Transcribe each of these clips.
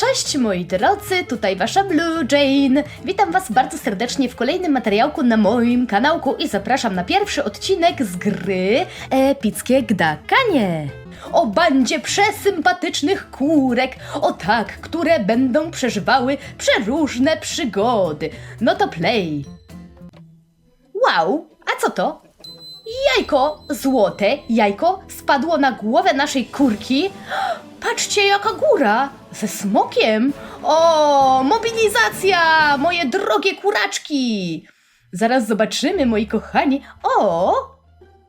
Cześć moi drodzy, tutaj wasza Blue Jane. Witam was bardzo serdecznie w kolejnym materiałku na moim kanałku i zapraszam na pierwszy odcinek z gry Epickie Gdakanie. O bandzie przesympatycznych kurek, o tak, które będą przeżywały przeróżne przygody. No to play. Wow, a co to? Jajko złote, jajko spadło na głowę naszej kurki. Patrzcie, jaka góra! Ze smokiem! O, mobilizacja! Moje drogie kuraczki! Zaraz zobaczymy, moi kochani. O!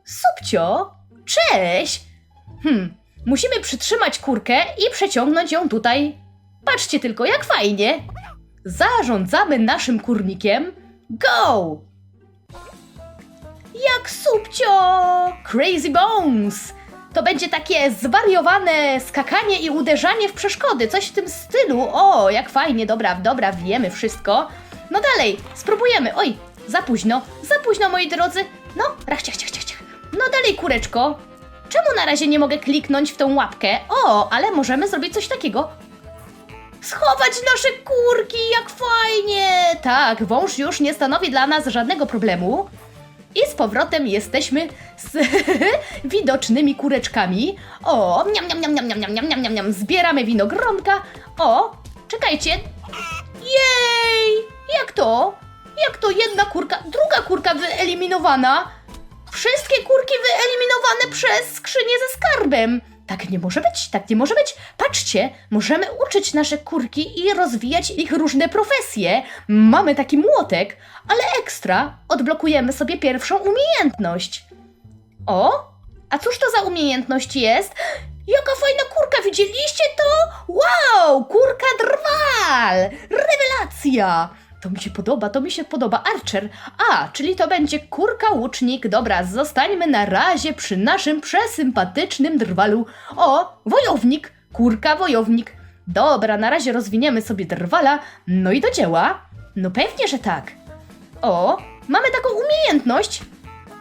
Subcio! Cześć! Hmm, musimy przytrzymać kurkę i przeciągnąć ją tutaj. Patrzcie tylko, jak fajnie! Zarządzamy naszym kurnikiem. Go! Jak subcio! Crazy Bones! To będzie takie zwariowane skakanie i uderzanie w przeszkody, coś w tym stylu. O, jak fajnie, dobra, dobra, wiemy wszystko. No dalej, spróbujemy. Oj, za późno, za późno, moi drodzy. No, rach, ciach, ciach, ciach, ciach. No dalej, kureczko. Czemu na razie nie mogę kliknąć w tą łapkę? O, ale możemy zrobić coś takiego. Schować nasze kurki, jak fajnie! Tak, wąż już nie stanowi dla nas żadnego problemu. I z powrotem jesteśmy z widocznymi kureczkami. O, miam, miam, miam, miam, miam, miam, miam, miam, miam. Zbieramy winogronka. O, czekajcie. Jej! Jak to? Jak to jedna kurka, druga kurka wyeliminowana? Wszystkie kurki wyeliminowane przez skrzynię ze skarbem. Tak nie może być, tak nie może być. Patrzcie, możemy uczyć nasze kurki i rozwijać ich różne profesje. Mamy taki młotek, ale ekstra odblokujemy sobie pierwszą umiejętność. O, a cóż to za umiejętność jest? Jaka fajna kurka, widzieliście to? Wow, kurka drwal! Rewelacja! To mi się podoba, to mi się podoba. Archer. A, czyli to będzie kurka łucznik. Dobra, zostańmy na razie przy naszym przesympatycznym drwalu. O, wojownik. Kurka wojownik. Dobra, na razie rozwiniemy sobie drwala. No i do dzieła. No pewnie, że tak. O, mamy taką umiejętność.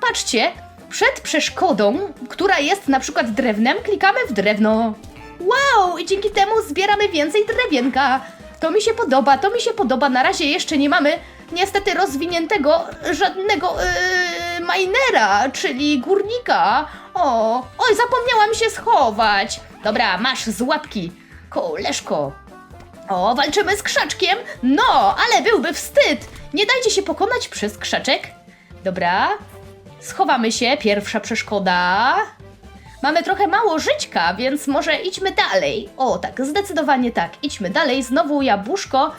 Patrzcie, przed przeszkodą, która jest na przykład drewnem, klikamy w drewno. Wow, i dzięki temu zbieramy więcej drewienka. To mi się podoba, to mi się podoba. Na razie jeszcze nie mamy niestety rozwiniętego żadnego yy, minera, czyli górnika. O, oj, zapomniałam się schować. Dobra, masz z łapki. Koleżko. O, walczymy z krzaczkiem? No, ale byłby wstyd. Nie dajcie się pokonać przez krzaczek. Dobra, schowamy się. Pierwsza przeszkoda. Mamy trochę mało żyćka, więc może idźmy dalej. O, tak, zdecydowanie tak. Idźmy dalej. Znowu jabłuszko.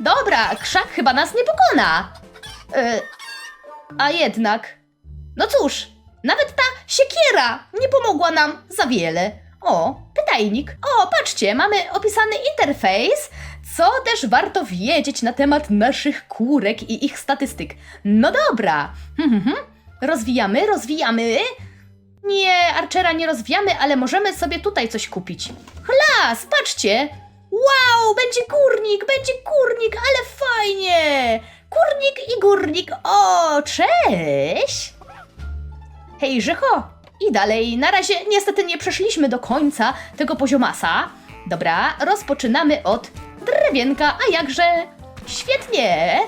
Dobra, krzak chyba nas nie pokona. Y, a jednak. No cóż, nawet ta siekiera nie pomogła nam za wiele. O, pytajnik. O, patrzcie, mamy opisany interfejs, co też warto wiedzieć na temat naszych kurek i ich statystyk. No dobra. Hmm, hmm, hmm. Rozwijamy, rozwijamy. Nie, Archera nie rozwijamy, ale możemy sobie tutaj coś kupić. Chlas, patrzcie! Wow, będzie górnik, będzie górnik, ale fajnie! Kurnik i górnik, o, cześć! Hej, Życho! I dalej, na razie niestety nie przeszliśmy do końca tego poziomasa. Dobra, rozpoczynamy od drewienka, a jakże świetnie!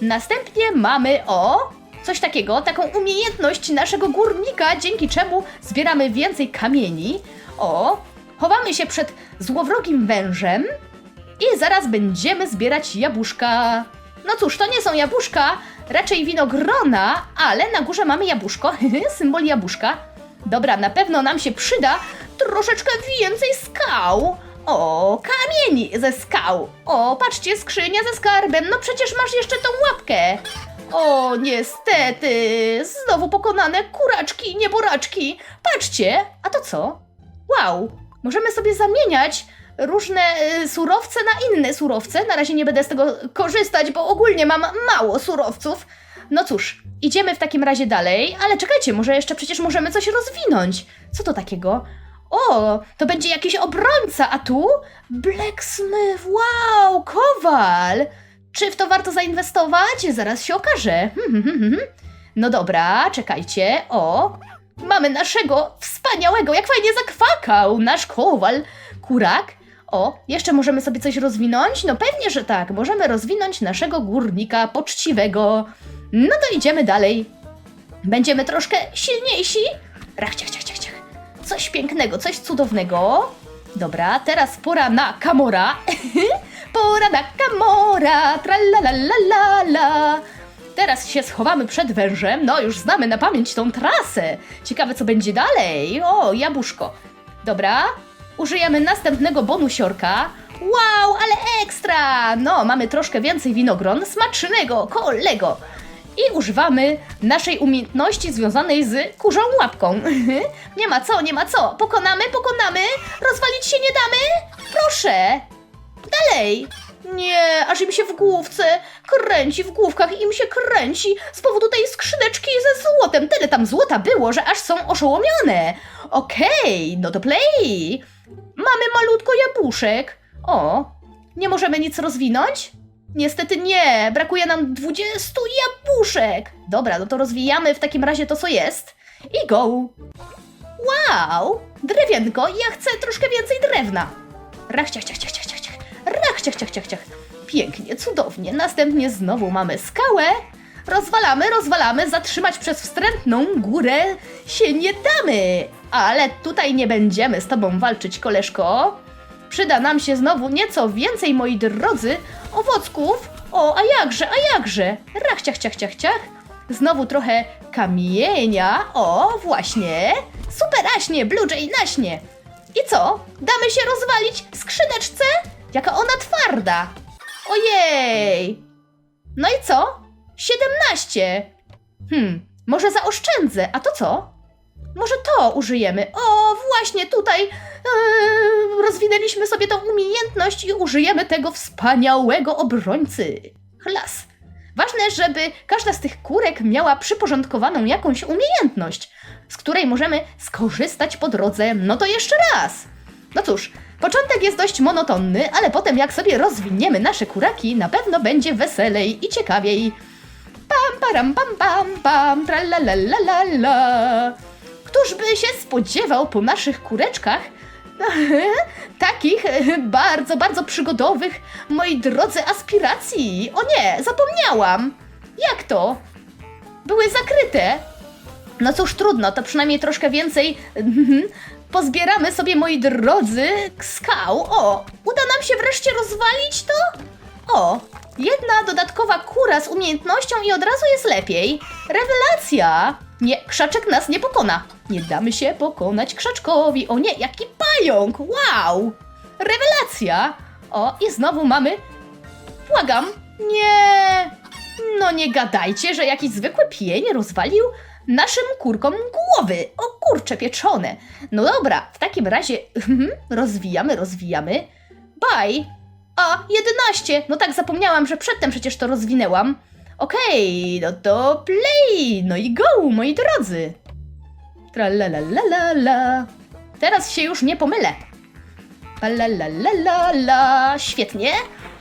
Następnie mamy o coś takiego, taką umiejętność naszego górnika, dzięki czemu zbieramy więcej kamieni. O, chowamy się przed złowrogim wężem i zaraz będziemy zbierać jabłuszka. No cóż, to nie są jabłuszka, raczej winogrona, ale na górze mamy jabłuszko, symbol jabłuszka. Dobra, na pewno nam się przyda troszeczkę więcej skał. O, kamieni ze skał. O, patrzcie, skrzynia ze skarbem. No przecież masz jeszcze tą łapkę. O, niestety, znowu pokonane kuraczki i nieboraczki. Patrzcie, a to co? Wow, możemy sobie zamieniać różne y, surowce na inne surowce. Na razie nie będę z tego korzystać, bo ogólnie mam mało surowców. No cóż, idziemy w takim razie dalej, ale czekajcie, może jeszcze przecież możemy coś rozwinąć. Co to takiego? O, to będzie jakiś obrońca, a tu? Blacksmith, wow, kowal! Czy w to warto zainwestować? Zaraz się okaże. Hmm, hmm, hmm. No dobra, czekajcie. O, mamy naszego wspaniałego, jak fajnie zakwakał, nasz kowal, kurak. O, jeszcze możemy sobie coś rozwinąć? No pewnie, że tak. Możemy rozwinąć naszego górnika poczciwego. No to idziemy dalej. Będziemy troszkę silniejsi. Rach, ciach, ciach, ciach, ciach. Coś pięknego, coś cudownego. Dobra, teraz pora na Kamora. pora na Kamora. Tralalalala. Teraz się schowamy przed wężem. No, już znamy na pamięć tą trasę. Ciekawe, co będzie dalej. O, jabłuszko. Dobra, użyjemy następnego bonusiorka. Wow, ale ekstra! No, mamy troszkę więcej winogron. Smacznego, kolego. I używamy naszej umiejętności związanej z kurzą łapką. nie ma co, nie ma co. Pokonamy, pokonamy. Rozwalić się nie damy. Proszę. Dalej. Nie, aż im się w główce kręci, w główkach im się kręci z powodu tej skrzyneczki ze złotem. Tyle tam złota było, że aż są oszołomione. Okej, no to play. Mamy malutko jabłuszek. O, nie możemy nic rozwinąć? Niestety nie, brakuje nam 20 jabłuszek. Dobra, no to rozwijamy w takim razie to, co jest. I go. Wow, drewienko, ja chcę troszkę więcej drewna. Rach, ciach, ciach, ciach, ciach. Rach, ciach, ciach, ciach, ciach. Pięknie, cudownie. Następnie znowu mamy skałę. Rozwalamy, rozwalamy, zatrzymać przez wstrętną górę się nie damy. Ale tutaj nie będziemy z tobą walczyć, koleżko. Przyda nam się znowu nieco więcej, moi drodzy, owocków. O, a jakże, a jakże. Rach, ciach, ciach, ciach, ciach. Znowu trochę kamienia. O, właśnie. Superaśnie, Blue Jay naśnie. I co? Damy się rozwalić skrzyneczce? Jaka ona twarda. Ojej. No i co? 17. Hmm, może zaoszczędzę. A to co? Może to użyjemy. O, właśnie tutaj Eee, rozwinęliśmy sobie tą umiejętność i użyjemy tego wspaniałego obrońcy. Chlas. Ważne, żeby każda z tych kurek miała przyporządkowaną jakąś umiejętność, z której możemy skorzystać po drodze. No to jeszcze raz. No cóż, początek jest dość monotonny, ale potem jak sobie rozwiniemy nasze kuraki, na pewno będzie weselej i ciekawiej. Pam, param, pam, pam, pam, tralalalala. Któż by się spodziewał po naszych kureczkach takich bardzo, bardzo przygodowych, moi drodzy, aspiracji? O nie, zapomniałam. Jak to? Były zakryte. No cóż, trudno, to przynajmniej troszkę więcej mhm, pozbieramy sobie, moi drodzy, skał. O, uda nam się wreszcie rozwalić to? O, jedna dodatkowa kura z umiejętnością i od razu jest lepiej. Rewelacja! Nie, krzaczek nas nie pokona. Nie damy się pokonać krzaczkowi. O nie, jaki pająk! Wow! Rewelacja! O, i znowu mamy... Błagam! Nie! No nie gadajcie, że jakiś zwykły pień rozwalił naszym kurkom głowy. O kurcze pieczone. No dobra, w takim razie rozwijamy, rozwijamy. Bye! A, 11! No tak, zapomniałam, że przedtem przecież to rozwinęłam. Okej, no to play! No i go, moi drodzy! Tralalalala. Teraz się już nie pomylę. Palalalala. Świetnie.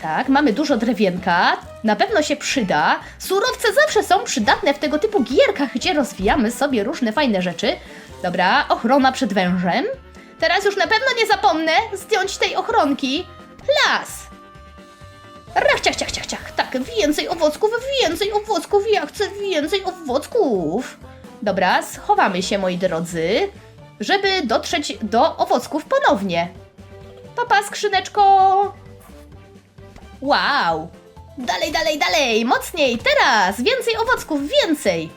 Tak, mamy dużo drewienka. Na pewno się przyda. Surowce zawsze są przydatne w tego typu gierkach, gdzie rozwijamy sobie różne fajne rzeczy. Dobra, ochrona przed wężem. Teraz już na pewno nie zapomnę zdjąć tej ochronki. Las. Rach, ciach, ciach, ciach, ciach. Tak, więcej owocków, więcej owocków. Ja chcę więcej owocków. Dobra, schowamy się, moi drodzy, żeby dotrzeć do owocków ponownie. Papa, skrzyneczko! Wow! Dalej, dalej, dalej! Mocniej! Teraz! Więcej owocków, więcej!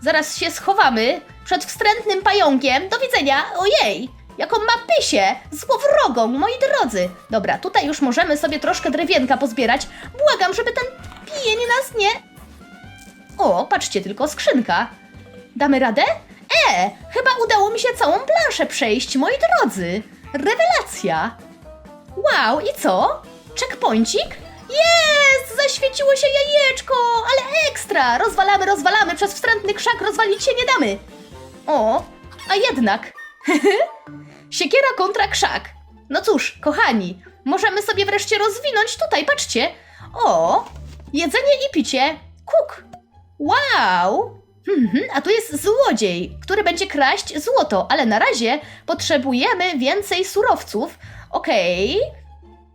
Zaraz się schowamy przed wstrętnym pająkiem. Do widzenia! Ojej! Jaką ma pysię! Złowrogą, moi drodzy! Dobra, tutaj już możemy sobie troszkę drewienka pozbierać. Błagam, żeby ten pień nas nie... O, patrzcie tylko, skrzynka. Damy radę? E, chyba udało mi się całą planszę przejść, moi drodzy. Rewelacja. Wow, i co? Checkpointik? Jest! Zaświeciło się jajeczko, ale ekstra! Rozwalamy, rozwalamy, przez wstrętny krzak rozwalić się nie damy. O, a jednak. Siekiera kontra krzak. No cóż, kochani, możemy sobie wreszcie rozwinąć tutaj, patrzcie. O, jedzenie i picie. Kuk. Wow. Mhm, a tu jest złodziej, który będzie kraść złoto, ale na razie potrzebujemy więcej surowców. Okej.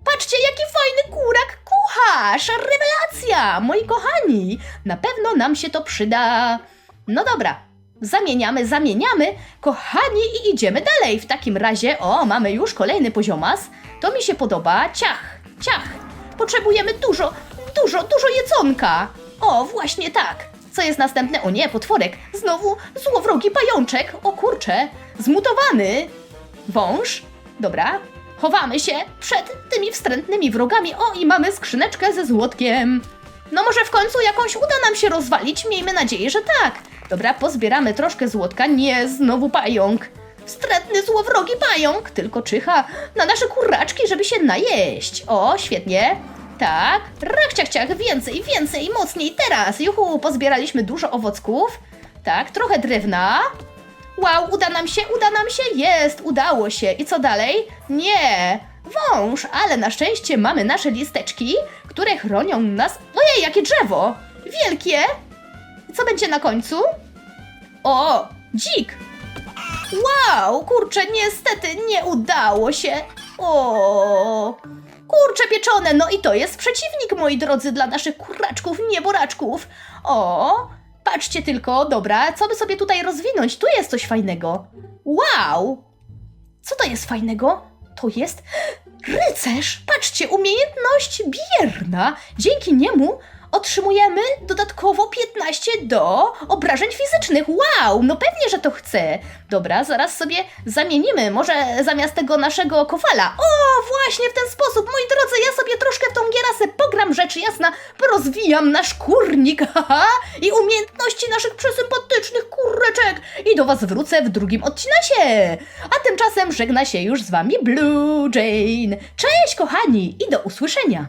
Patrzcie, jaki fajny kurak kucharz! Rewelacja! Moi kochani, na pewno nam się to przyda. No dobra, zamieniamy, zamieniamy. Kochani, i idziemy dalej. W takim razie, o, mamy już kolejny poziomas. To mi się podoba. Ciach, ciach. Potrzebujemy dużo, dużo, dużo jedzonka. O, właśnie tak. Co jest następne? O nie, potworek. Znowu złowrogi pajączek. O kurcze, zmutowany. Wąż. Dobra. Chowamy się przed tymi wstrętnymi wrogami. O, i mamy skrzyneczkę ze złotkiem. No może w końcu jakąś uda nam się rozwalić. Miejmy nadzieję, że tak. Dobra, pozbieramy troszkę złota. Nie, znowu pająk. Wstrętny, złowrogi pająk. Tylko czyha na nasze kuraczki, żeby się najeść. O, świetnie. Tak. Rach, ciach, ciach. Więcej, więcej, mocniej. Teraz. Juhu, pozbieraliśmy dużo owocków. Tak, trochę drewna. Wow, uda nam się, uda nam się, jest, udało się. I co dalej? Nie, wąż, ale na szczęście mamy nasze listeczki, które chronią nas. Ojej, jakie drzewo! Wielkie! Co będzie na końcu? O, dzik! Wow, kurczę, niestety nie udało się. O, kurcze pieczone, no i to jest przeciwnik, moi drodzy, dla naszych kuraczków, nieboraczków. O, patrzcie tylko, dobra, co by sobie tutaj rozwinąć? Tu jest coś fajnego. Wow! Co to jest fajnego? To jest rycerz. Patrzcie, umiejętność bierna. Dzięki niemu otrzymujemy dodatkowo 15 do obrażeń fizycznych. Wow, no pewnie, że to chcę. Dobra, zaraz sobie zamienimy. Może zamiast tego naszego kowala. O, właśnie w ten sposób, moi drodzy, ja sobie troszkę w tą gierasę pogram, rzecz jasna, porozwijam nasz kurnik, haha, i umiejętności naszych przesympatycznych kureczek. I do Was wrócę w drugim odcinasie. A tymczasem żegna się już z Wami Blue Jane. Cześć, kochani, i do usłyszenia.